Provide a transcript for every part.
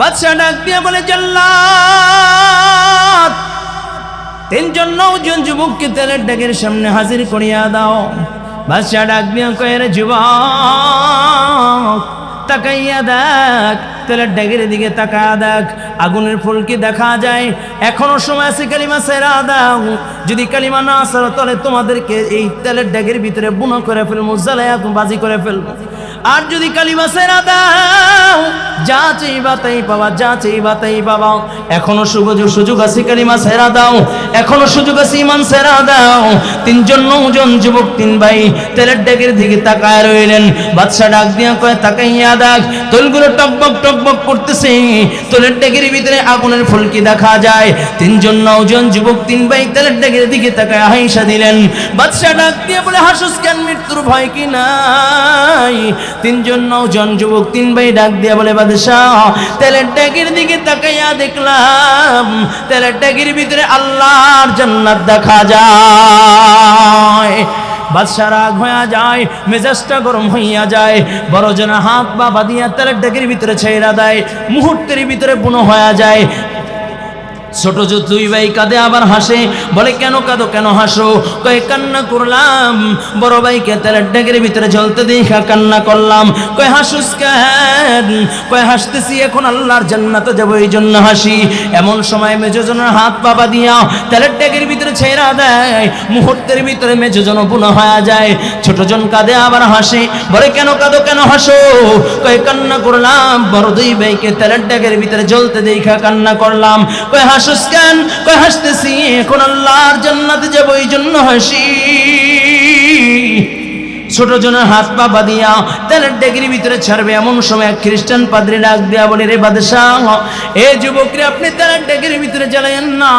বাদশাহ ডাক দিয়ে বলে জাল্লাত তিনজন নৌজন যুবককে তেলের ডাকের সামনে হাজির করিয়া দাও। বাদশাহ ডাক দিয়ে কয়ে রে যুবক, তাকাইয়া দেখ, তেলের ড্যাগের দিকে তাকা দেখ, আগুনের ফুলকি দেখা যায়? এখনও সময় আছে কালিমা সেরা দাও। যদি কালিমা না আসার তাহলে তোমাদেরকে এই তেলের ড্যাগের ভিতরে বুনো করে ফেলব জ্বালাইয়া বাজি করে ফেলব। আর যদি কালিমা সেরা দাও, যা চাইবা তাই পাবা, যা চাইবা তাই পাবা। এখনও সুযোগ সুযোগ আছে কালিমা সেরা দাও। এখনও সুযোগ আছে ইমান সেরা দাও। তিনজন, নৌজন যুবক, তিন ভাই তেলের ডেকের দিকে তাকায় রইলেন। বাদশা ডাক দিয়া কয়, তাকাইয়া দেখ, তোলগুলো টকবক টকবক করতেছে। তোলের ডেকের ভিতরে আগুনের ফুলকি দেখা যায়। তিনজন, নৌজন যুবক, তিন ভাই তেলের ডেকের দিকে তাকায় হাইসা দিলেন। বাদশা ডাক দিয়ে বলে, হাসুস কেন মৃত্যুর ভয় কি নাই? তিনজন নৌজন যুবক, তিন ভাই ডাক দিয়া বলে, বাদশাহ, তেলের ডেকের দিকে তাকাইয়া দেখলাম। তেলের ডেকের ভিতরে আল্লাহর জান্নাত দেখা যায়। বাদশা রাগ হইয়া যায়, মেজাজটা গরম হইয়া যায়। বড় হাত বা বাঁধিয়া তেলের ডেকের ভিতরে ছেড়া দেয়, মুহূর্তের ভিতরে বুনো হয়ে যায়। ছোট যে দুই ভাই কাঁদে আবার হাসে, বলে, কেন কাঁদো, কেন হাসো? কয়ে, কান্না করলাম। বড় ভাইকে তেলের ডেকের ভিতরে জ্বলতে দেখা কান্না করলাম। কয়ে, হাসুস কেন? কয়ে, হাসতেছি, এখন আল্লাহর জান্নাতে যাব এই জন্য হাসি। এমন সময় মেজজনের হাত পাবা দিয়া তেলের ডেকের ভিতরে ছেড়া দেয়। মুহূর্তের ভিতরে মেজজন বুনো হয়ে যায়। ছোট জন কাঁদে আবার হাসে, বলে, কেন কাঁদো, কেন হাসো? কয়ে, কান্না করলাম। বড় দুই ভাইকে তেলের ডেকের ভিতরে জ্বলতে দেখা কান্না করলাম। কয়ে হাসুস কেন? হাসতেছি এখন আল্লাহর জান্নাতে যাব এই জন্য হাসি। ছোট জনের হাত পা বাঁধিয়া তেলের ডেগির ভিতরে ছাড়বে। এমন সময় এক খ্রিস্টান পাদ্রি ডাক দেয়া বলে, রে বাদশাহ, এ যুবকরে আপনি তেলের ডেগির ভিতরে জ্বালাইয়েন না।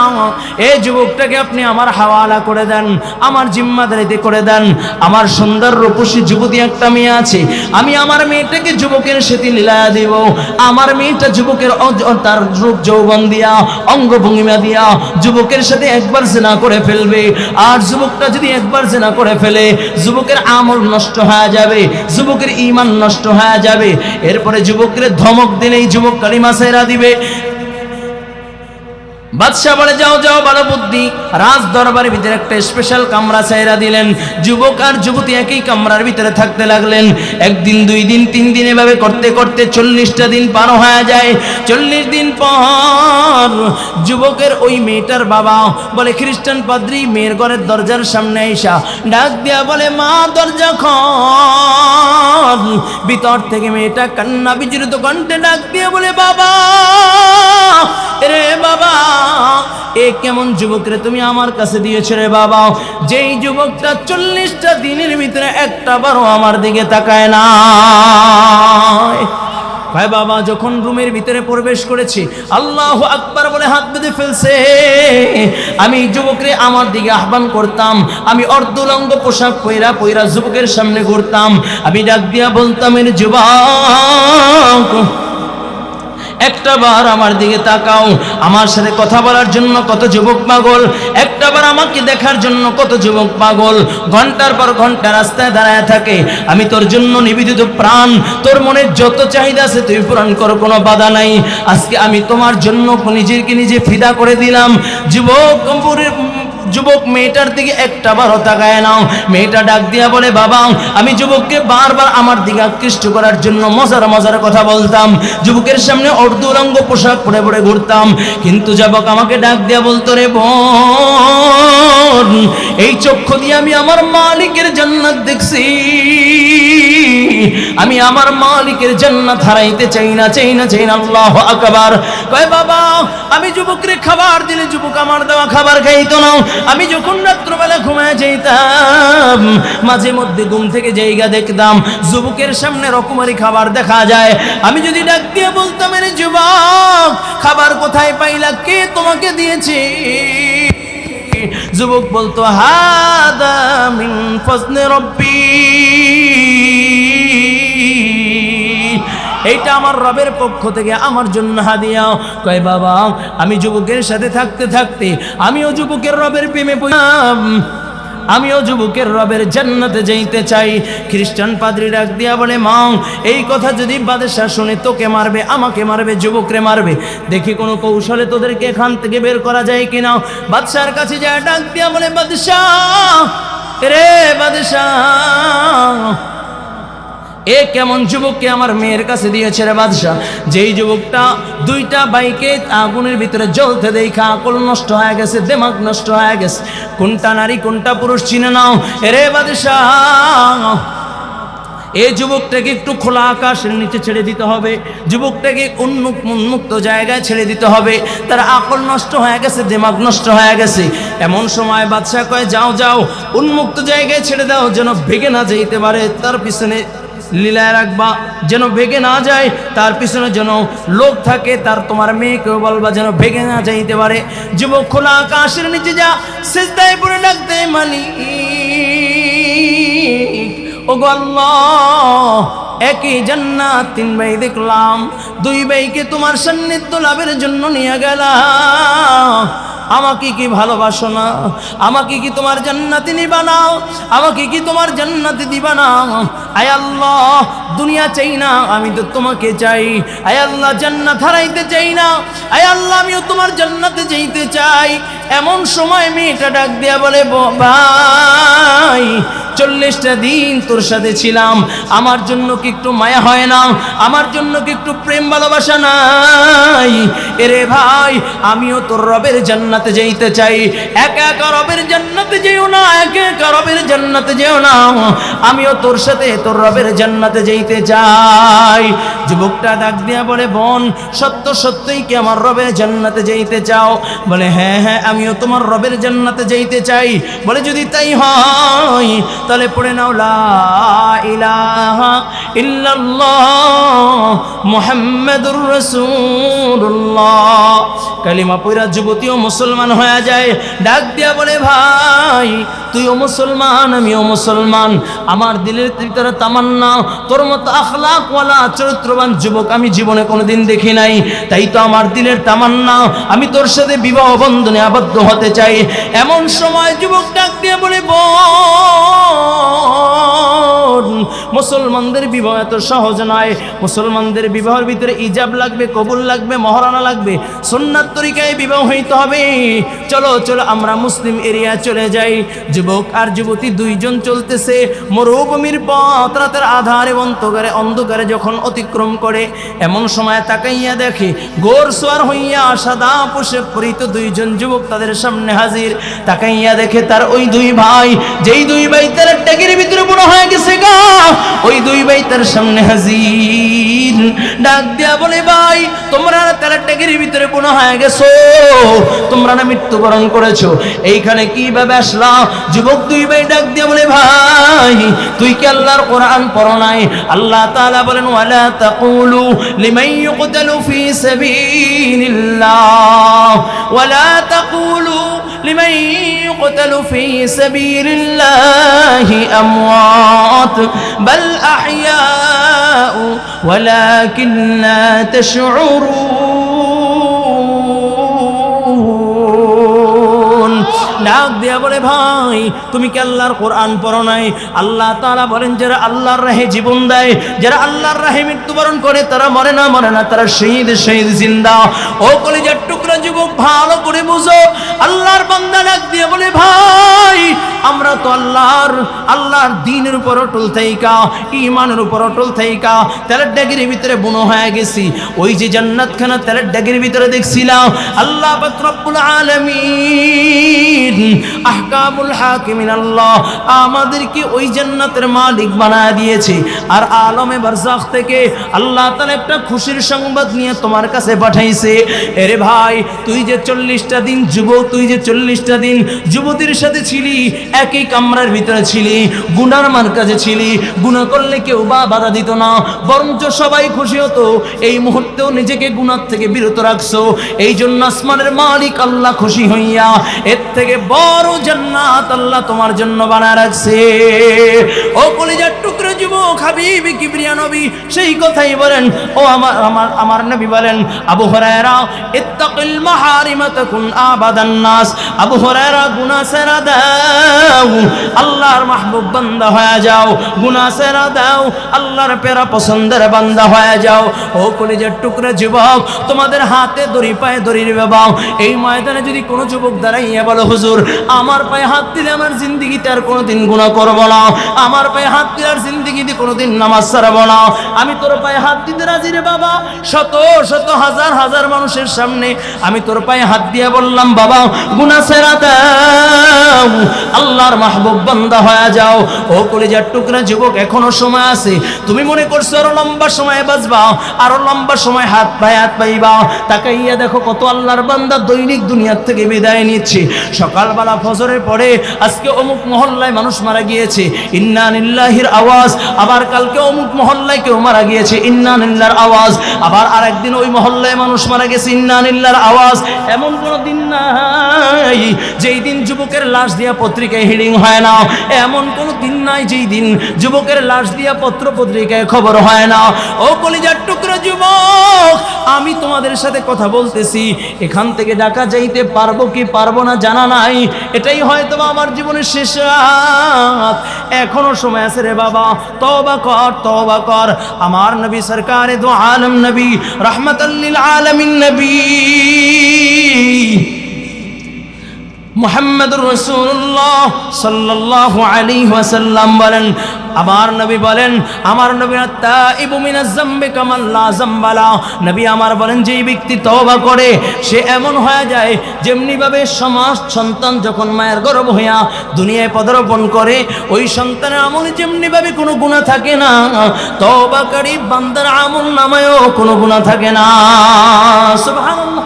এই যুবকটাকে আপনি আমার হাওয়ালা করে দেন, আমার জিম্মাদারিতে করে দেন। আমার সুন্দর রূপসী যুবতী একটা মেয়ে আছে। আমি আমার মেয়েটাকে যুবকের সাথে লীলায়া দিব। আমার মেয়েটা যুবকের তার রূপ যৌবন দিয়া অঙ্গ ভঙ্গিমা দিয়া যুবকের সাথে একবার জেনা করে ফেলবে। আর যুবকটা যদি একবার জেনা করে ফেলে, যুবকের আমল নষ্ট হয়ে যাবে, যুবকের ইমান নষ্ট হয়ে যাবে। এরপরে যুবকের ধমক দিলেই যুবক কালিমা সেরা দিবে। বাদশাহ বলে, যাও যাও ভালো বুদ্ধি রাজ দরবারের ভিতরে একটা স্পেশাল কামরা চাইরা দিলেন। যুবক আর যুবতী একই কামরার ভিতরে থাকতে লাগলেন। একদিন, দুই দিন, তিন দিন এভাবে করতে করতে চল্লিশটা দিন পার হয়ে যায়। চল্লিশ দিন পর যুবকের ওই মেয়েটার বাবা বলে, খ্রিস্টান পাদ্রী, মেয়ের ঘরের দরজার সামনে আইসা। ডাক দিয়া বলে, মা, দরজা খন ভিতর থেকে মেয়েটা কান্না বিজড়িত কণ্ঠে ডাক দিয়ে বলে, বাবা, রে বাবা। এ কেমন যুবক রে তুমি আমার কাছে দিয়েছ রে বাবা? যেই যুবকটা চল্লিশটা দিনের ভিতরে একটা বারো আমার দিকে তাকায় না। ভাই বাবা, যখন রুমের ভিতরে প্রবেশ করেছি, আল্লাহ আকবার বলে হাত বেঁধে ফেলছে। আমি যুবকরে আমার দিকে আহ্বান করতাম, আমি অর্ধলঙ্গ পোশাক পইরা পইরা যুবকের সামনে ঘুরতাম। আমি ডাক দিয়া বলতাম এর যুবক একটা বার আমার দিকে তাকাও, আমার সাথে কথা বলার জন্য কত যুবক পাগল, একটা বার আমাকে দেখার জন্য কত যুবক পাগল, ঘণ্টার পর ঘণ্টা রাস্তায় দাঁড়ায় থাকে, আমি তোর জন্য নিবেদিত প্রাণ, তোর মনের যত চাহিদা আছে তুই পূরণ কর, কোনো বাধা নাই। আজকে আমি তোমার জন্য নিজেকে নিজে ফিদা করে দিলাম। যুবক যুবক মেয়েটার দিকে একটা বারও তাকায় নাও। মেয়েটা ডাক দিয়া বলে, বাবা, আমি যুবককে বারবার আমার দিকে আকৃষ্ট করার জন্য মজার মজার কথা বলতাম। যুবকের সামনে অর্ধুলঙ্গ পোশাক পরে পরে ঘুরতাম। কিন্তু যুবক আমাকে ডাক দিয়া বলতো, রে বোন, এই চক্ষু দিয়ে আমি আমার মালিকের জান্নাত দেখছি। আমি আমার মালিকের জান্নাত হারাইতে চাই না চাই না চাই না, আল্লাহ আকবার। কয় বাবা, আমি যুবকরে খাবার দিলে যুবক আমার দেওয়া খাবার খাইতো না। আমি যখন রাত্রবেলা ঘুমায় যাইতাম, মাঝে মধ্যে ঘুম থেকে জায়গা দেখতাম, যুবকের সামনে রকমারি খাবার দেখা যায়। আমি যদি ডাক দিয়ে বলতাম, এর যুবক, খাবার কোথায় পাইলা? কে তোমাকে দিয়েছে? যুবক বলতো, হাদা মিন ফজনে রব্বি। এইটা আমার রবের পক্ষ থেকে আমার জন্য হাদিয়া। কয় বাবা, আমি যুবকের সাথে থাকতে থাকতে আমিও যুবকের রবের প্রেমে পড়লাম। আমিও যুবকের রবের জান্নাতে যাইতে চাই। খ্রিস্টান পাদ্রি ডাক দিয়া বলে, মা, এই কথা যদি বাদশাহ শুনে তোকে মারবে, আমাকে মারবে, যুবকরে মারবে, দেখি কোনো কৌশলে তোদেরকে এখান থেকে বের করা যায় কিনা? বাদশার কাছে যায়, ডাক দিয়া বলে, বাদশাহ, রে বাদশাহ এ কেমন যুবককে আমার মেয়ের কাছে দিয়েছে রে বাদশাহ? যেই যুবকটা দুইটা বাইকে আগুনের ভিতরে জ্বলতে দেখা আকল নষ্ট হয়ে গেছে, দেমাগ নষ্ট হয়ে গেছে। কোনটা নারী, কোনটা পুরুষ চিনে নাও। রে বাদশাহ এই যুবকটাকে একটু খোলা আকাশের নিচে ছেড়ে দিতে হবে। যুবকটাকে উন্মুক্ত উন্মুক্ত জায়গায় ছেড়ে দিতে হবে। তার আকল নষ্ট হয়ে গেছে, দেমাগ নষ্ট হয়ে গেছে। এমন সময় বাদশাহ কয়, যাও যাও, উন্মুক্ত জায়গায় ছেড়ে দাও, যেন ভেঙে না যেতে পারে। তার পিছনে লীলায় রাখবা। যেন ভেঙে না যায়, তার পিছনে যেন লোক থাকে, তার তোমার মেয়েকেও বলবা যেন ভেঙে না যাইতে পারে। যুবক খোলা আকাশের নিচে যা, সেজদায় পড়ে ডাকতে মালিক ও গো আল্লাহ, একই জান্নাত তিন ভাই দেখলাম, দুই ভাইকে তোমার সান্নিধ্য লাভের জন্য নিয়ে গেলাম। আমাকে কি ভালোবাসো না? আমাকে কি তোমার জান্নাতি নিবা নাও আমাকে কি তোমার জান্নাতি দিবা না? আয় আল্লাহ, দুনিয়া চাই না, আমি তো তোমাকে চাই। আয় আল্লাহ, জান্নাত হারাইতে চাই না। আয় আল্লাহ, আমিও তোমার জান্নাতে যেতে চাই। এমন সময় মেয়েটা ডাক দিয়া বলে, "ব- ভাই চল্লিশটা দিন তোর সাথে ছিলাম। আমার জন্য কি একটু মায়া হয় না? আমার জন্য কি একটু প্রেম ভালোবাসা নাই? এরে ভাই, আমিও তোর রবের জান্নাতে যাইতে চাই। একা একা রবের জান্নাতে যেও না, একা একা রবের জান্নাতে যেও না। আমিও তোর সাথে তোর রবের জান্নাতে যাইতে চাই। যুবকটা ডাক দিয়া বলে, বোন, সত্য সত্যই কি আমার রবের জান্নাতে যাইতে চাও? বলে হ্যাঁ হ্যাঁ আমিও তোমার রবের জান্নাতে যাইতে চাই। বলে, যদি তাই হয় তাহলে পড়ে নাও রসুল্লাহ মুহাম্মাদুর রাসূলুল্লাহ। কালিমা পয়রা যুবতীও মুসলমান হয়ে যায়। ডাক দিয়া বলে, ভাই তুইও মুসলমান, আমিও মুসলমান। আমার দিলের ভিতরে তামান্না। তোর মতো আখলাকওয়ালা, চরিত্রবান যুবক আমি জীবনে কোনোদিন দেখি নাই। তাই তো আমার দিলের তামান্না। আমি তোর সাথে বিবাহ বন্ধনে আবদ্ধ হতে চাই। এমন সময় যুবক ডাক দিয়ে বলে বোন মুসলমানদের বিবাহ এত সহজ নয়। মুসলমানদের বিবাহের ভিতরে ইজাব লাগবে, কবুল লাগবে, মহারানা লাগবে। সুন্নাত তরিকায় বিবাহ হইতে হবে। চলো চলো, আমরা মুসলিম এরিয়া চলে যাই। যুবক আর যুবতী দুইজন চলতেছে। মরুভূমির পথ রাতের আধারে অন্ধকারে অন্ধকারে যখন অতিক্রম করে, এমন সময় তাকাইয়া দেখে, গোর সোয়ার হইয়া সাদা পোশাক পরিত দুইজন যুবক তাদের সামনে হাজির। তাকাইয়া দেখে তার ওই দুই ভাই, যেই দুই ভাই তার ট্যাগের ভিতরে বুড়ো হয়ে গেছে ওই দুই ভাই তার সামনে হাজির। ডাক দিয়া বলে, ভাই, তোমরা তার ট্যাগের ভিতরে বুড়ো হয়ে গেছো। তোমরা না মৃত্যুবরণ করেছ। এইখানে কীভাবে আসলাম যুবক দুই ভাই ডাক দিয়া বলে, ভাই, তুই কি আল্লাহর কোরআন পড়ো নাই? আল্লাহ তাআলা বলেন, ওয়ালা তাকুলু লিমান ইউকতালু ফি সাবিলিল্লাহ। ওয়ালা তাকুলু লিমান ইউকতালু ফি সাবিলিল্লাহি আমওয়াত বাল আহইয়াউ ওয়ালাকিন লা তাশউরুন ডাক দিয়া বলে, ভাই, তুমি কি আল্লাহর কোরআন পড়ো নাই? আল্লাহ তাআলা বলেন, যারা আল্লাহর রাহে জীবন দেয়, যারা আল্লাহর রাহে মৃত্যুবরণ করে, তারা মরে না মরে না, তারা শহীদ শহীদ, জিন্দা। ও কলেজের টুকরা যুবক, ভালো করে বুঝো। আল্লাহর বান্দা ডাক দিয়ে বলে, ভাই, আমরা তো আল্লাহর আল্লাহর দিনের উপর অটল থাইকা ইমানের উপর অটল থাইকা, তেলের ড্যাগের ভিতরে বুনো হয়ে গেছি। ওই যে জান্নাত খানা তেলের ড্যাগের ভিতরে দেখছিলাম, আল্লাহ রব্বুল আলামিন আহকামুল হাকিমিন আল্লাহ, আমাদেরকে ওই জান্নাতের মালিক বানায় দিয়েছে। আর আলমে বারজাখ থেকে আল্লাহ তাআলা একটা খুশির সংবাদ নিয়ে তোমার কাছে পাঠাইছে। এরে ভাই, তুই যে চল্লিশটা দিন যুবক, তুই যে চল্লিশটা দিন যুবতীর সাথে ছিলি, একই কামরার ভিতরে ছিলি, গুনার মার কাছে ছিলি গুণা করলে কেউ বা বাধা দিত না, বরঞ্চ সবাই খুশি হতো। এই মুহূর্তেও নিজেকে গুনার থেকে বিরত রাখছো। এই জন্য আসমানের মালিক আল্লাহ খুশি হইয়া এর থেকে বড় জান্নাত আল্লাহ তোমার জন্য বানায় রাখছে। ও কলিজার টুকরো যুবক হাবিবি কিবরিয়া নবী, সেই কথাই বলেন। ও আমার আমার আমার নবী বলেন, আবু হুরায়রা, ইত্তাকিল মাহারিমা তাকুন আবাদান নাস। আবু হুরায়রা, গুনাহ ছেড়ে দাও, আল্লাহর মাহবুব বান্দা হয়ে যাও। গুনাহ ছেড়ে দাও, আল্লাহর পেরা পছন্দের বান্দা হয়ে যাও। ও কলিজার টুকরা যুবক, তোমাদের হাতে দড়ি পায়ে দড়ি বাবাও এই ময়দানে যদি কোনো যুবক দাঁড়াইয়া বলো, হুজুর, আমার পায়ে হাত দিলে আমার জিন্দিগিতে আর কোনোদিন গুণা করব না। আমার পায়ে হাত দিলে আর জিন্দিগিতে কোনোদিন নামাজ ছাড়বো না। আমি তোর পায়ে হাত দিতে রাজি রে বাবা। শত শত, হাজার হাজার মানুষের সামনে আমি তোর পায়ে হাত দিয়ে বললাম, বাবা গুনা সেরা আল্লাহর মাহবুব বান্দা হয়ে যাও। ও টুকরা যুবক, এখনও সময় আছে। তুমি মনে করছ আরও লম্বা সময় বাঁচবা? আরও লম্বা সময় হাত পায়ে হাত পাইবা? তাকাইয়া দেখো কত আল্লাহর বান্দা দৈনিক দুনিয়ার থেকে বিদায় নিচ্ছে। সকালবেলা ফজরের পরে আজকে অমুক মহল্লায় মানুষ মারা গিয়েছে। ইন্না নিল্লাহির আওয়াজ আবার কালকে অমুক মহল্লায় কেউ মারা গিয়েছে, ইন্না নিল্লার আওয়াজ। আবার আরেকদিন ওই মহল্লায় মানুষ মারা গেছে, ইন্না নিল্লার আওয়াজ। এমন কোনো দিন নাই যেই দিন যুবকের লাশ দিয়া পত্রিকায় হিডিং হয় না। এমন কোনো দিন নাই যেই দিন যুবকের লাশ দিয়া পত্র পত্রিকায় খবর হয় না। ও কলিজার টুকরো যুবক, আমি তোমাদের সাথে কথা বলতেছি। এখান থেকে ডাকা যাইতে পারব কি পারব না জানা নাই। এটাই হয়তো আমার জীবনের শেষ এখনও সময় আছে রে বাবা। তবা কর তবা কর। আমার নবী সরকারে দু আলম নবী রহমতুল্লিল আলমিন নবী। মোহাম্মদুর রসুল্লাহ সাল্লাহ আলী ওয়াসাল্লাম বলেন, আমার নবী বলেন, আমার নবী কামাল্লা নবী আমার বলেন, যেই ব্যক্তি তওবা করে, সে এমন হয়ে যায় যেমনিভাবে সমাজ সন্তান যখন মায়ের গর্ভ হইয়া দুনিয়ায় পদার্পণ করে, ওই সন্তানের আমলে যেমনিভাবে কোনো গুণা থাকে না, তওবাকারী বান্দার আমল নামায়ও কোনো গুণা থাকে না। সুবহানাল্লাহ।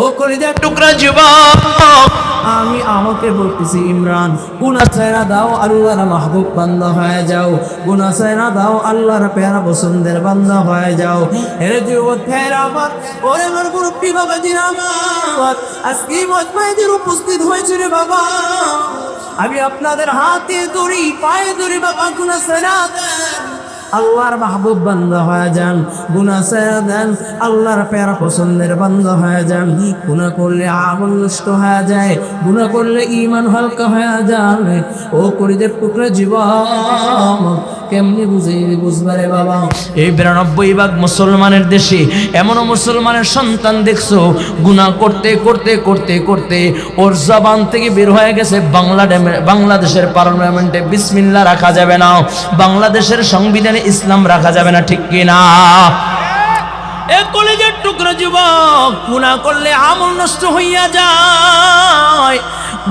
ও কলিজার টুকরা যুবক, আমি আমাকে বলতেছি, ইমরান গুনা ছেড়া দাও, আল্লাহর মাহবুব বান্দা হয়ে যাও। গুনা ছেড়া দাও, আল্লাহর পেয়ারা পছন্দের বান্দা হয়ে যাও। এর যুবক ফের আমার, ওরে আমার মুরব্বী বাবা জির আমার, আজকে মজমাইদের উপস্থিত হয়েছে রে বাবা। আমি আপনাদের হাতে দড়ি পায়ে দড়ি বাবা গুনা দেন। আল্লাহর মাহবুব বান্দা হয়ে যান গুনা ছেড়ে দেন, আল্লাহর পেয়ারা পছন্দের বান্দা হয়ে যান। গুনা করলে আমল নষ্ট হয়ে যায় গুনা করলে ইমান হালকা হয়ে যায় ও করিদের টুকরা জীবন কেমনি বুঝে বুঝবারে বাবা? এই বিরানব্বই ভাগ মুসলমানের দেশে এমনও মুসলমানের সন্তান দেখছ, গুনাহ করতে করতে করতে করতে ওর জবান থেকে বের হয়ে গেছে বাংলাদেশ বাংলাদেশের পার্লামেন্টে বিসমিল্লা রাখা যাবে না। বাংলাদেশের সংবিধানে ইসলাম রাখা যাবে না, ঠিক কিনা? কলেজের টুকরো যুবক গুণা করলে আমল নষ্ট হইয়া যায়।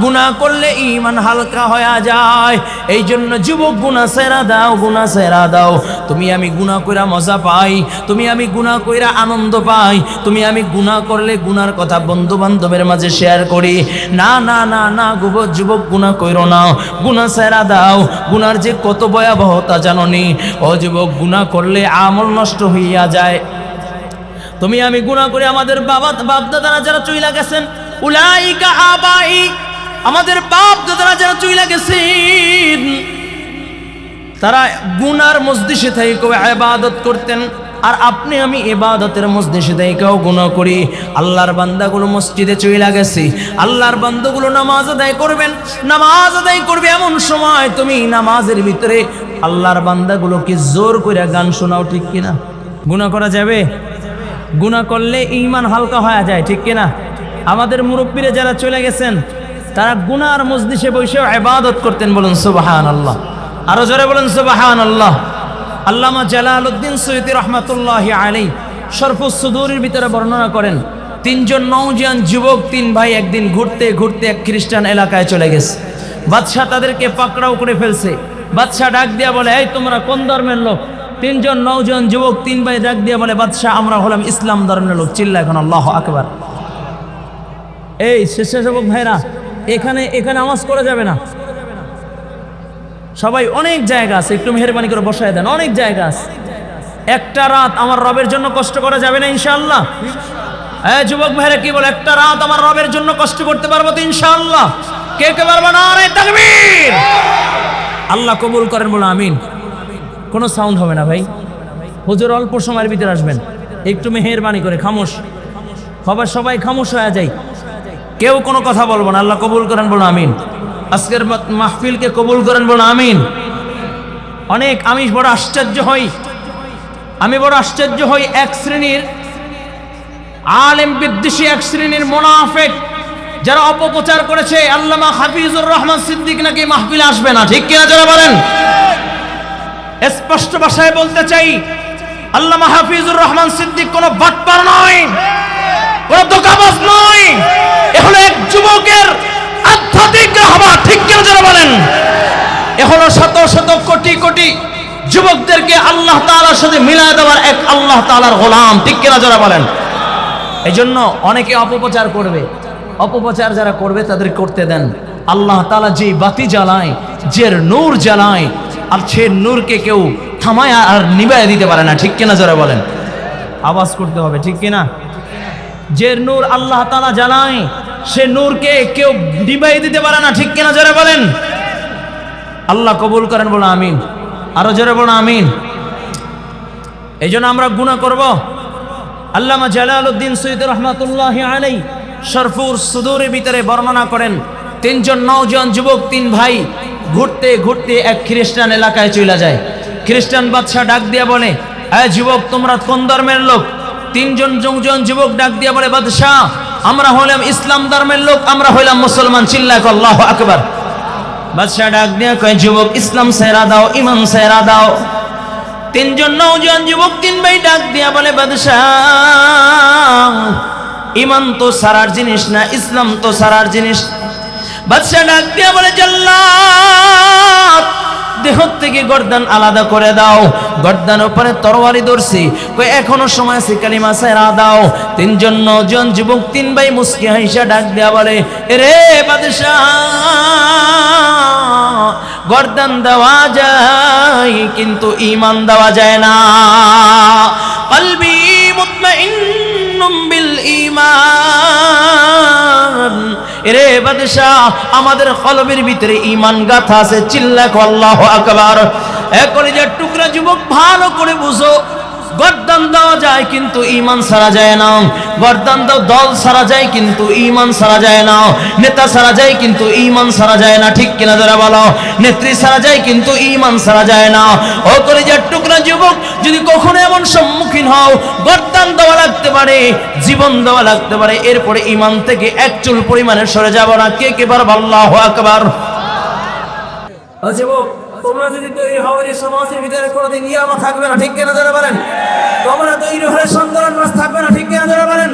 গুনাহ করলে ইমান হালকা হয়ে যায়। এই জন্য যুবক, গুনাহ সেরা দাও, গুনাহ সেরা দাও। তুমি আমি গুনাহ কইরা মজা পাই, তুমি আমি গুনাহ কইরা আনন্দ পাই, তুমি আমি গুনাহ করলে গুনার কথা বন্ধু বান্ধবের মাঝে শেয়ার করি। না না না না গুব যুবক, গুনাহ কইরো না। গুনাহ সেরা দাও গুনার যে কত ভয়াবহতা জাননি। ও যুবক, গুনাহ করলে আমল নষ্ট হইয়া যায়। তুমি আমি গুণা করে আমাদের বাবা বাপ দাদারা যারা চইলা গেছেন, উলাইকা আবাই আমাদের বাপ দাদারা যারা চইলা গেছেন তারা গুনার মসজিষে থেকে ইবাদত করতেন। আর আপনি, আমি ইবাদতের মসজিষে থেকেও গুণা করি। আল্লাহর বান্দাগুলো মসজিদে চইলা গেছে আল্লাহর বান্দাগুলো নামাজ আদায় করবেন। নামাজ আদায় করবে এমন সময় তুমি নামাজের ভিতরে আল্লাহর বান্দাগুলোকে জোর করে গান শোনাও, ঠিক কিনা? গুণা করা যাবে? গুণা করলে ইমান হালকা হয়ে যায়, ঠিক কিনা? আমাদের মুরব্বীরা যারা চলে গেছেন তারা গুনার মসজিষে বসেও ইবাদত করতেন বলুন সুবাহান আল্লাহ আরও জোরে বলুন সুবাহান আল্লাহ আল্লামা জালালউদ্দিন সৈয়দি রহমাতুল্লাহ আলী শরফুস সুদূরের ভিতরে বর্ণনা করেন, তিনজন নৌজিয়ান যুবক, তিন ভাই একদিন ঘুরতে ঘুরতে এক খ্রিস্টান এলাকায় চলে গেছে। বাদশাহ তাদেরকে পাকড়াও করে ফেলছে। বাদশাহ ডাক দিয়া বলে, এই তোমরা কোন ধর্মের লোক? তিনজন নৌজন যুবক, তিন ভাই ডাক দিয়ে বলে, বাদশাহ, আমরা হলাম ইসলাম ধর্মের লোক। চিল্লা এখন, আল্লাহ আকবার। এই স্বেচ্ছাসেবক ভাইরা এখানে এখানে আওয়াজ করা যাবে না। সবাই অনেক জায়গা আছে, একটু মেহরবানি করে বসায় দেন, অনেক জায়গা আছে। একটা রাত আমার রবের জন্য কষ্ট করা যাবে না, ইনশাআল্লাহ। হ্যাঁ যুবক ভাইরা, কি বলে? একটা রাত আমার রবের জন্য কষ্ট করতে পারব তো, ইনশাআল্লাহ। কে কে পারব না? রে তাকবীর! আল্লাহ কবুল করেন বলে আমিন। কোনো সাউন্ড হবে না ভাই। হুজুর অল্প সময়ের ভিতরে আসবেন। একটু মেহেরবানি করে, খামোশ। খবর সবাই খামোশ হয়ে যায়। কেউ কোনো কথা বলব না। আল্লাহ কবুল করেন বলুন, আমিন। আজকের মাহফিলকে কবুল করেন বলুন, আমিন। অনেক, আমি বড় আশ্চর্য হই। আমি বড় আশ্চর্য হই এক শ্রেণির আলেম বিদ্বেষী এক শ্রেণির মোনাফেক, যারা অপপ্রচার করেছে আল্লামা হাফিজুর রহমান সিদ্দিক নাকি মাহফিলে আসবে না, ঠিক কিনা যারা বলেন? স্পষ্ট ভাষায় বলতে চাই, আল্লামা হাফিজুর রহমান সিদ্দিক কোনো বাটপার নয়। কোনো দোকাবাজ নয়। এ হলো এক যুবকের আধ্যাত্মিক রাহবার ঠিক কিনা যারা বলেন? এ হলো শত শত কোটি কোটি যুবকদেরকে আল্লাহ তাআলার সাথে মিলায় দেওয়ার এক আল্লাহ তাআলার গোলাম, ঠিক কিনা যারা বলেন? এই জন্য অনেকে অপপ্রচার করবে। অপপ্রচার যারা করবে, তাদের করতে দেন। আল্লাহ তালা যে বাতি জ্বালায় যে নূর জ্বালায়, আর সে নূরকে কেউ থামায় আর নিবায় দিতে পারে না, ঠিক কিনা যারা বলেন? আওয়াজ করতে হবে, ঠিক কিনা? যে নূর আল্লাহ তালা জ্বালায়, সে নূরকে কেউ নিবাই দিতে পারে না, ঠিক কিনা যারা বলেন? আল্লাহ কবুল করেন বলো আমিন। আরও জোরে বলো আমিন। এই জন্য আমরা গুণা করব। আল্লামা জালালউদ্দিন সৈয়দ রহমাতুল্লাহ আলাই শরফুর সুদূরের ভিতরে বর্ণনা করেন, তিনজন নওজোয়ান যুবক, তিন ভাই ঘুরতে ঘুরতে এক খ্রিস্টান এলাকায় চলে যায়। খ্রিস্টান বাদশাহ ডাক দিয়া বলে হ্যাঁ যুবক, তোমরা কোন ধর্মের লোক? তিনজন যৌজন যুবক ডাক দিয়া বলে, বাদশাহ, আমরা হলাম ইসলাম ধর্মের লোক, আমরা হইলাম মুসলমান। চিল্লাক আল্লাহ আকবার। বাদশাহ ডাক দিয়া কয়, যুবক, ইসলাম সেরা দাও, ইমান সেরা দাও। তিনজন নৌজন যুবক তিন ভাই ডাক দিয়া বলে, বাদশাহ, ইমান তো সারার জিনিস না, ইসলাম তো সারার জিনিস। বাদশাহ ডাক দিয়া বলে জাল্লাত দেহ থেকে গর্দান আলাদা করে দাও। গর্দান উপরে তরবারি ধরছি। এখনও সময় আছে, কালিমা সেরা দাও। তিনজন, নজন যুবক, তিন ভাই মুস্কি হাইসা ডাক দেয়া বলে রে বাদশাহ গর্দান দেওয়া যায়, কিন্তু ইমান দেওয়া যায় না। কলবি মুতমাইন্নুম বাদশাহ, আমাদের কলমের ভিতরে ইমান গাথা আছে চিল্লা আল্লাহু আকবার। এখন যে টুকরা যুবক ভালো করে বুঝো গর্দান দেওয়া যায় কিন্তু ইমান সারা যায় না। গর্দান দাও দল সারা যায় কিন্তু ইমান সারা যায় না। নেতা সারা যায় কিন্তু ইমান সারা যায় না। ঠিক কিনা যারা বলো? নেত্রী সারা যায় কিন্তু ইমান সারা যায় না। ও যে টুকরা যুবক, যদি কখনো এমন সম্মুখীন হও, গর্দান দেওয়া লাগতে পারে, জীবন দেওয়া লাগতে পারে। এরপরে ইমান থেকে এক চুল পরিমাণে সরে যাব না। কে কে পারব আল্লাহ আকবার। যুবক তোমরা যদি তৈরি হও এই সমাজের ভিতরে কোনোদিন ইয়ামা থাকবে না, ঠিক কেনা যারা বলেন? তোমরা তৈরি হলে সন্তান মাছ থাকবে না, ঠিক কেনা যারা বলেন?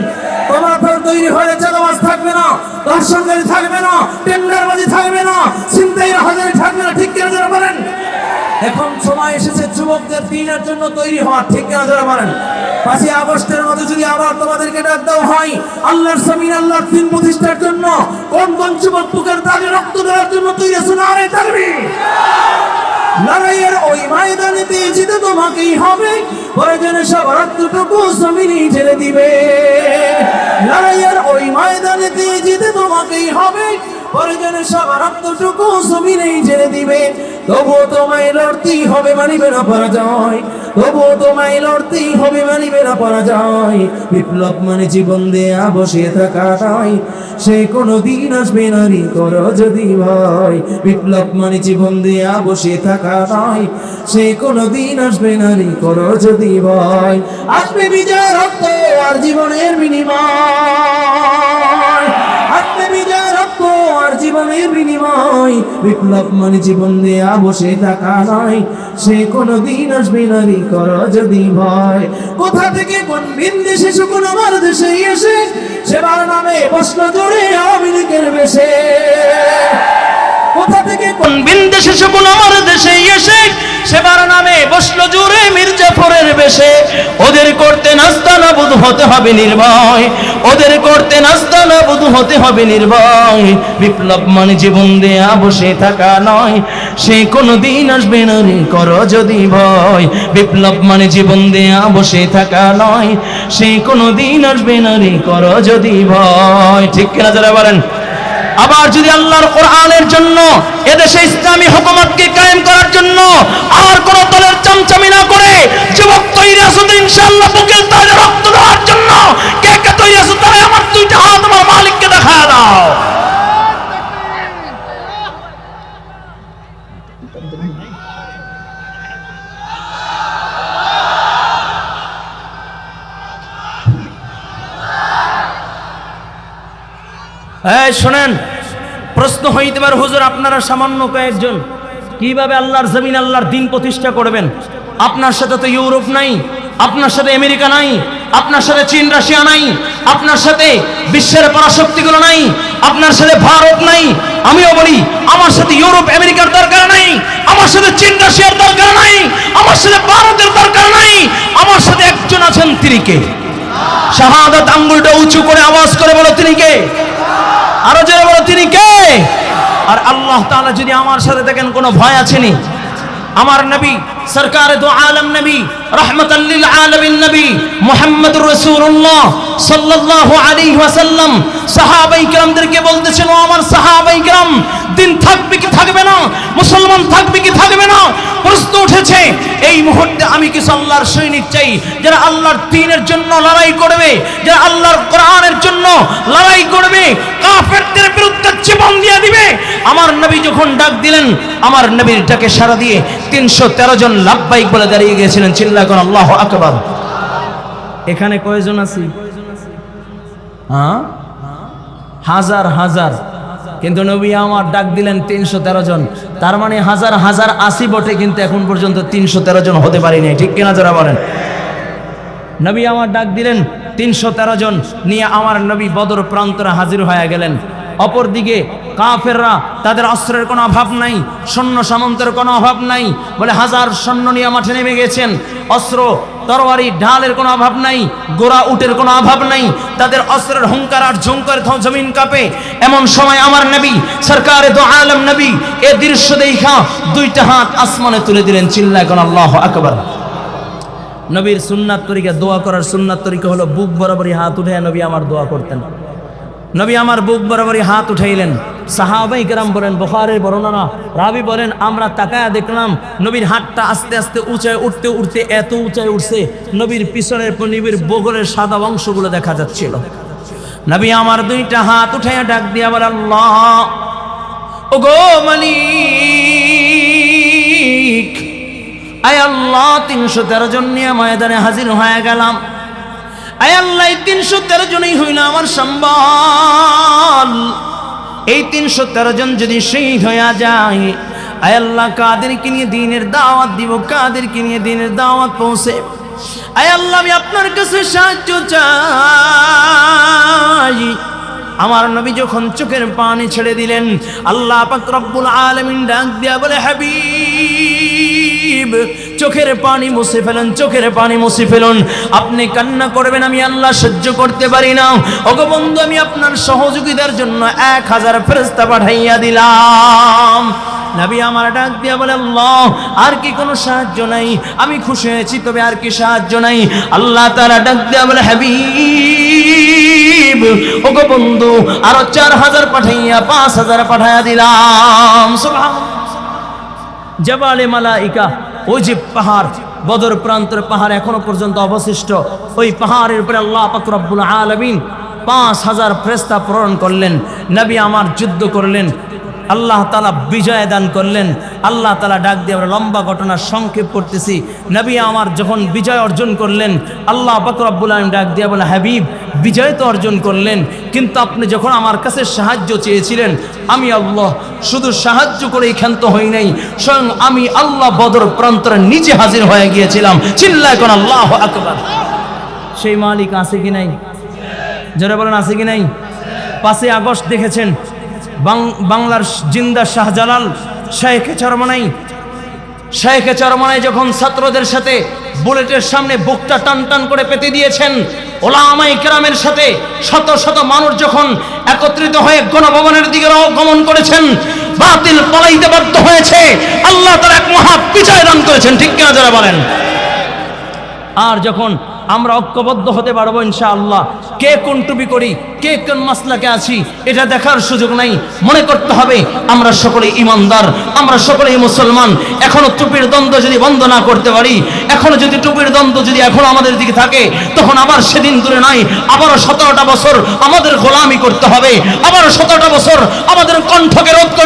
তোমরা তৈরি হলে মাছ থাকবে না দর্শনকারী থাকবে না, টেন্ডারবাজি থাকবে না চিন্তাই হাজারি এখন সময় এসেছে যুবকদের দিনের জন্য তৈরি হওয়ার ঠিক কিনা যারা বলেন? পাঁচই আগস্টের মধ্যে যদি আবার তোমাদেরকে ডাক দেওয়া হয়, আল্লাহর সামিন আল্লাহর দিন প্রতিষ্ঠার জন্য কোন কোন যুবক বুকের দাগে রক্ত দেওয়ার জন্য তৈরি আছে না আরে থাকবি লড়াইয়ের ওই ময়দানেতে জিতে তোমাকেই হবে প্রয়োজনে সব রক্তটুকু জমিনই ঢেলে দিবে। লড়াইয়ের ওই ময়দানেতে জিতে তোমাকেই হবে প্রয়োজনে সব রক্তটুকু জমিনেই ঢেলে দিবে। তবুও তোমায় লড়তেই হবে মানিবে না পরাজয়। তবুও তোমায় লড়তেই হবে মানিবে না পরাজয়। বিপ্লব মানে জীবন দেয়া, বসে থাকা নয়। সে কোনো দিন আসবে নারী করো যদি ভয়। বিপ্লব মানে জীবন দেয়া, বসে থাকা নয়। সে কোনো দিন আসবে নারী করো যদি ভয়। আসবে বিজয় রক্ত আর জীবনের বিনিময়। আসবে বিজয় আর জীবনের বিনিময়। বিপ্লব মানে জীবন দেয়া, বসে থাকা নয়। সে কোনো দিন আসবে নারী কর যদি ভয়। কোথা থেকে কোন বিন্দেশে শুকুন আমার দেশে এসে, সেবার নামে প্রশ্ন জোরে আমি লীগের বেশে। কোথা থেকে কোন বিন্দেশে শুকুন আমার দেশে এসে সেবার নামে বসল জুড়ে মির্জাফরের বেশে। ওদের করতে নাস্তা নাবুদ হতে হবে নির্ভয়। ওদের করতে নাস্তা নাবুদ হতে হবে নির্ভয়। বিপ্লব মানে জীবন দেয়া, বসে থাকা নয়। সে কোনো দিন আসবে না রে, করো যদি ভয়। বিপ্লব মানে জীবন দেয়া, বসে থাকা নয়। সে কোনো দিন আসবে না রে, করো যদি ভয়। ঠিক কিনা যারা বলেন? আবার যদি আল্লাহর কোরআনের জন্য এদেশে ইসলামী হুকুমতকে কায়েম করার জন্য আর কোন দলের চামচামি না করে যুবক তৈরি তো ইনশাআল্লাহ বুকের তাদের রক্ত দেওয়ার জন্য, কে কে তৈরি আছো তাহলে আমার দুইটা হাত আমার মালিককে দেখা দাও। এই শোনেন, প্রশ্ন হইতে পারে হুজুর, আপনারা সামান্য কয়েকজন কীভাবে আল্লাহর জমিন, আল্লাহর দিন প্রতিষ্ঠা করবেন? আপনার সাথে তো ইউরোপ নাই, আপনার সাথে আমেরিকা নাই, আপনার সাথে চীন, রাশিয়া নাই, আপনার সাথে বিশ্বের পরাশক্তিগুলো নাই, আপনার সাথে ভারত নাই। আমিও বলি, আমার সাথে ইউরোপ, আমেরিকার দরকার নাই, আমার সাথে চীন, রাশিয়ার দরকার নাই, আমার সাথে ভারতের দরকার নাই, আমার সাথে একজন আছেন তিনি কে? শাহাদাত আঙ্গুলটা উঁচু করে আওয়াজ করে বলো তিনি কে? আরও জোরে বলো, তিনি কে? আর আল্লাহ তাআলা যদি আমার সাথে দেখেন, কোনো ভয় আছে নি? আমার নবী, সরকার দু আলম নবী রহমতাল্লিল আলমিন নবী, মুহাম্মদুর রাসূলুল্লাহ সাল্লাল্লাহু আলাইহি ওয়াসাল্লাম, সাহাবাই کرامদেরকে বলতেছেন, ও আমার সাহাবাই কিরাম দিন থাকবে কি থাকবে না? মুসলমান থাকবে কি থাকবে না? প্রশ্ন উঠেছে, এই মুহূর্তে আমি কিছু আল্লাহর সৈনিক চাই? যারা আল্লাহর দ্বীনের জন্য লড়াই করবে, যারা আল্লাহর কোরআনের জন্য লড়াই করবে, কাফেরদের বিরুদ্ধে জীবন দিয়ে দিবে। আমার নবী যখন ডাক দিলেন, আমার নবীর ডাকে সারা দিয়ে তিনশো তেরো জন লাভবাইক বলে দাঁড়িয়ে গিয়েছিলেন, চিল্লা কোন আল্লাহ আকবার। এখানে কয়জন আছি? হ্যাঁ? হাজার হাজার। কিন্তু নবী আমার ডাক দিলেন তিনশো তেরো জন। তার মানে হাজার হাজার আশি বটে কিন্তু এখন পর্যন্ত তিনশো তেরো জন হতে পারিনি। ঠিক কিনা যারা বলেন? নবী আমার ডাক দিলেন তিনশো তেরো জন নিয়ে আমার নবী বদর প্রান্তরা হাজির হয়ে গেলেন। অপরদিকে কাফেররা তাদের অস্ত্রের কোনো অভাব নাই, সৈন্য সামন্তের কোনো অভাব নাই বলে হাজার সৈন্য নিয়ে মাঠে নেমে গেছেন। অস্ত্র তরবারি ঢালের কোনো অভাব নাই, গোড়া উটের কোনো অভাব নাই, তাদের অস্ত্রের হুঙ্কার আর ঝুঙ্কার জমিন কাঁপে। এমন সময় আমার নবী, সরকারে তো আলম নবী, এ দৃশ্য দেখা দুইটা হাত আসমানে তুলে দিলেন চিল্লা এখন আল্লাহ আকবর। নবীর সুন্নাত তরিকা, দোয়া করার সুন্নাত তরিকা হলো, বুক বরাবরই হাত উঠে নবী আমার দোয়া করতেন। নবী আমার বুক বরাবরই হাত উঠাইলেন। সাহাবাই কেরাম বলেন, বখারের বর্ণনা। রাবি বলেন, আমরা তাকায়া দেখলাম, নবীর হাতটা আস্তে আস্তে উঁচায় উঠতে উঠতে এত উঁচায় উঠছে, নবীর পিছনের নবীর বগলের সাদা অংশগুলো দেখা যাচ্ছিল। নবী আমার দুইটা হাত উঠাইয়া ডাক দিয়া বলে, আল্লাহ ও গো মালিক, আয় আল্লাহ, তিনশো তেরো জন নিয়ে ময়দানে হাজির হয়ে গেলাম। আয় আল্লাহ তিনশো তেরো জনই হইল আমার সম্বল। এই তিনশো তেরো জন যদি শহীদ হইয়া যায়, আয় আল্লাহ, কাদেরকে নিয়ে দিনের দাওয়াত দিব, কাদেরকে নিয়ে দিনের দাওয়াত পৌঁছে? আয় আল্লাহ, আমি আপনার কাছে সাহায্য চাই। আমার নবী যখন চোখের পানি ছেড়ে দিলেন, আল্লাহ পাক রব্বুল আলামিন ডাক দিয়া বলে, হাবিব চোখের পানি মুছে ফেলুন, চোখের পানি মুছে ফেলুন। আপনি কান্না করবেন, আমি আল্লাহ সহ্য করতে পারি না। ওগো বন্ধু, আমি আপনার সহযোগিতার জন্য এক হাজার ফেরস্তা পাঠাইয়া দিলাম। নবী আমার ডাক দিয়া বলে, আল্লাহ, আর কি কোনো সাহায্য নাই? আমি খুশি হয়েছি, তবে আর কি সাহায্য নাই? আল্লাহ তারা ডাক দিয়া বলে, হাবিব, ওগো বন্ধু, আরও চার হাজার পাঠাইয়া, পাঁচ হাজার পাঠাইয়া দিলাম। জবালে মালাইকা ওই যে পাহাড়, বদর প্রান্তের পাহাড় এখনও পর্যন্ত অবশিষ্ট। ওই পাহাড়ের উপরে আল্লাহ পাকুরাবুল আলমিন পাঁচ হাজার ফ্রেস্তা প্রেরণ করলেন। নবী আমার যুদ্ধ করলেন। আল্লাহ তালা বিজয় দান করলেন। আল্লাহ তালা ডাক দিয়ে আমরা লম্বা ঘটনা সংক্ষেপ করতেছি। নবী আমার যখন বিজয় অর্জন করলেন, আল্লাহ বাকরাবুল আলম ডাক দিয়ে বলে, হাবিব, বিজয় তো অর্জন করলেন, কিন্তু আপনি যখন আমার কাছে সাহায্য চেয়েছিলেন, আমি আল্লাহ শুধু সাহায্য করেই ক্ষান্ত হই নাই, স্বয়ং আমি আল্লাহ বদর প্রান্তরে নিজে হাজির হয়ে গিয়েছিলাম। চিল্লা এখন আল্লাহ আকবার। সেই মালিক আছে কি নাই? যারা বলেন, আছে কি নাই? পাঁচই আগস্ট দেখেছেন বাংলার জিন্দা শাহজালাল শেখে চরমনাই। শেখে চরমনাই যখন ছাত্রদের সাথে বুলেটের সামনে বুকটা টান টান করে পেতে দিয়েছেন, ওলামাই কেরামের সাথে শত শত মানুষ যখন একত্রিত হয়ে গণভবনের দিকে গমন করেছেন, বাতিল পলাইতে বাধ্য হয়েছে, আল্লাহ তার এক মহা বিজয় দান করেছেন, ঠিক কিনা যারা বলেন? আর যখন আমরা ঐক্যবদ্ধ হতে পারব ইনশাআল্লাহ। কে কোন টুপি করি, কে কোন মাসলাকে আছি, এটা দেখার সুযোগ নাই। মনে করতে হবে, আমরা সকলে ইমানদার, আমরা সকলেই মুসলমান। এখনও টুপির দ্বন্দ্ব যদি বন্ধ না করতে পারি, এখনও যদি টুপির দ্বন্দ্ব যদি এখনও আমাদের দিকে থাকে, তখন আবার সেদিন দূরে নাই। আবারও সতেরোটা বছর আমাদের গোলামি করতে হবে, আবারও সতেরোটা বছর আমাদের কণ্ঠকে রোধ করে